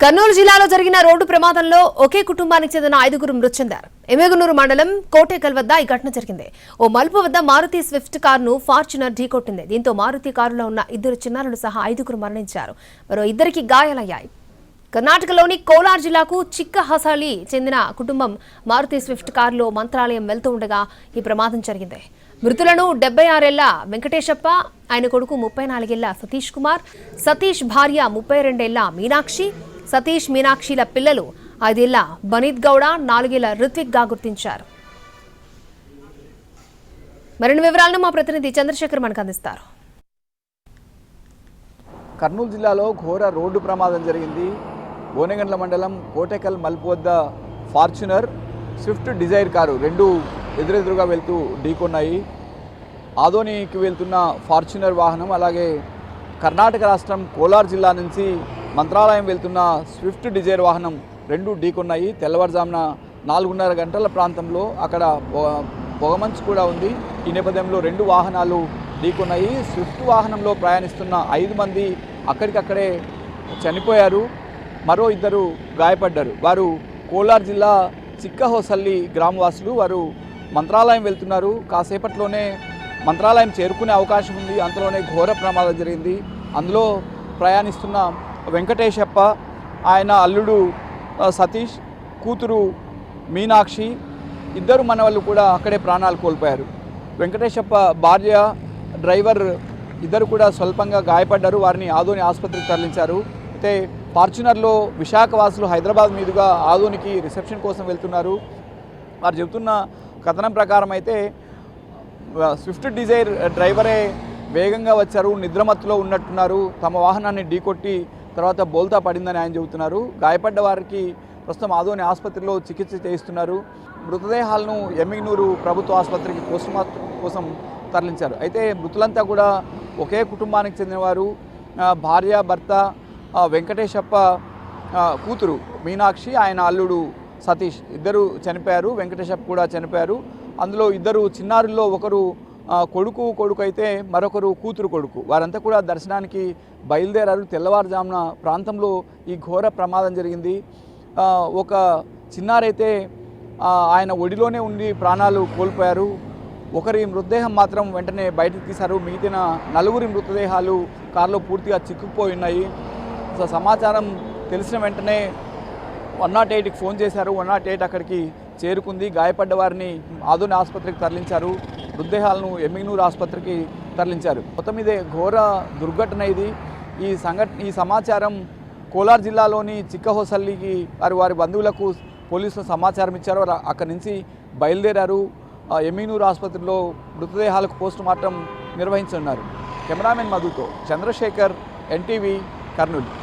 కర్నూలు జిల్లాలో జరిగిన రోడ్డు ప్రమాదంలో ఒకే కుటుంబానికి చెందిన ఐదుగురు మృతి చెందారు ఎమేగునూరు మండలం కోటేకల్ వద్ద ఈ ఘటన జరిగింది. ఓ మలుపు వద్ద మారుతి స్విఫ్ట్ కారును ఫార్చునర్ ఢీకొట్టింది. దీంతో మారుతి కారులో ఉన్న ఇద్దరు చిన్నారులు సహా ఐదుగురు మరణించారు. మరో ఇద్దరికి గాయాలయ్యాయి. కర్ణాటకలోని కోలార్ జిల్లాకు చిక్క హసాలి చెందిన కుటుంబం మారుతి స్విఫ్ట్ కారులో మంత్రాలయం వెళ్తూ ఉండగా ఈ ప్రమాదం జరిగింది. మృతులను డెబ్బై ఆరేళ్ళ వెంకటేశప్ప ఆయన కొడుకు ముప్పై నాలుగేళ్ళ సతీష్ కుమార్ సతీష్ భార్య ముప్పై రెండేళ్ళ మీనాక్షి సతీష్ మీనాక్షిల పిల్లలు ఐదేళ్ళ బనీత్ గౌడ నాలుగేళ్ళ రిత్విక్గా గుర్తించారు. మరిన్ని వివరాలను మా ప్రతినిధి చంద్రశేఖర్ మనకు అందిస్తారు. కర్నూలు జిల్లాలో ఘోర రోడ్డు ప్రమాదం జరిగింది. గోనెగండ్ల మండలం కోటెకల్ మలుపు వద్ద ఫార్చునర్ స్విఫ్ట్ డిజైర్ కారు రెండు ఎదురెదురుగా వెళ్తూ ఢీకొన్నాయి. ఆదోనికి వెళ్తున్న ఫార్చునర్ వాహనం అలాగే కర్ణాటక రాష్ట్రం కోలార్ జిల్లా నుంచి మంత్రాలయం వెళ్తున్న స్విఫ్ట్ డిజైర్ వాహనం రెండు ఢీకొన్నాయి. తెల్లవారుజామున నాలుగున్నర గంటల ప్రాంతంలో అక్కడ పొగమంచు కూడా ఉంది. ఈ నేపథ్యంలో రెండు వాహనాలు ఢీకొన్నాయి. స్విఫ్ట్ వాహనంలో ప్రయాణిస్తున్న ఐదు మంది అక్కడికక్కడే చనిపోయారు. మరో ఇద్దరు గాయపడ్డారు. వారు కోలార్ జిల్లా చిక్కహోసల్లి గ్రామవాసులు. వారు మంత్రాలయం వెళ్తున్నారు. కాసేపట్లోనే మంత్రాలయం చేరుకునే అవకాశం ఉంది. అంతలోనే ఘోర ప్రమాదం జరిగింది. అందులో ప్రయాణిస్తున్న వెంకటేశప్ప ఆయన అల్లుడు సతీష్ కూతురు మీనాక్షి ఇద్దరు మనవాళ్ళు కూడా అక్కడే ప్రాణాలు కోల్పోయారు. వెంకటేశప్ప భార్య డ్రైవర్ ఇద్దరు కూడా స్వల్పంగా గాయపడ్డారు. వారిని ఆదోని ఆసుపత్రికి తరలించారు. అయితే ఫార్చునర్లో విశాఖ వాసులు హైదరాబాద్ మీదుగా ఆదోనికి రిసెప్షన్ కోసం వెళ్తున్నారు. వారు చెబుతున్న కథనం ప్రకారం అయితే స్విఫ్ట్ డిజైర్ డ్రైవరే వేగంగా వచ్చారు నిద్రమత్తులో ఉన్నట్టున్నారు. తమ వాహనాన్ని ఢీకొట్టి తర్వాత బోల్తా పడిందని ఆయన చెబుతున్నారు. గాయపడ్డ వారికి ప్రస్తుతం ఆదోని ఆసుపత్రిలో చికిత్స చేయిస్తున్నారు. మృతదేహాలను ఎమ్మిగ్నూరు ప్రభుత్వ ఆసుపత్రికి పోస్టుమార్టం కోసం తరలించారు. అయితే మృతులంతా కూడా ఒకే కుటుంబానికి చెందినవారు. భార్య భర్త వెంకటేశప్ప కూతురు మీనాక్షి ఆయన అల్లుడు సతీష్ ఇద్దరు చనిపోయారు. వెంకటేశప్ప కూడా చనిపోయారు. అందులో ఇద్దరు చిన్నారుల్లో ఒకరు కొడుకు కొడుకు అయితే మరొకరు కూతురు కొడుకు. వారంతా కూడా దర్శనానికి బయలుదేరారు. తెల్లవారుజామున ప్రాంతంలో ఈ ఘోర ప్రమాదం జరిగింది. ఒక చిన్నారైతే ఆయన ఒడిలోనే ఉండి ప్రాణాలు కోల్పోయారు. ఒకరి మృతదేహం మాత్రం వెంటనే బయటకు తీశారు. మిగిలిన నలుగురి మృతదేహాలు కారులో పూర్తిగా చిక్కుకుపోయి ఉన్నాయి సో సమాచారం తెలిసిన వెంటనే వన్ నాట్ ఎయిట్కి ఫోన్ చేశారు. వన్ నాట్ ఎయిట్ అక్కడికి చేరుకుంది. గాయపడ్డ వారిని ఆధునిక ఆసుపత్రికి తరలించారు. మృతదేహాలను ఎమ్మిగ్నూరు ఆసుపత్రికి తరలించారు. మొత్తం ఇదే ఘోర దుర్ఘటన ఇది. ఈ సంఘట ఈ సమాచారం కోలార్ జిల్లాలోని చిక్కహోసల్లికి వారి వారి బంధువులకు పోలీసులు సమాచారం ఇచ్చారు. వారు అక్కడి నుంచి బయలుదేరారు. ఆ, ఆసుపత్రిలో మృతదేహాలకు పోస్ట్ మార్టం నిర్వహించున్నారు కెమెరామెన్ మధుతో చంద్రశేఖర్ ఎన్టీవీ కర్నూలు.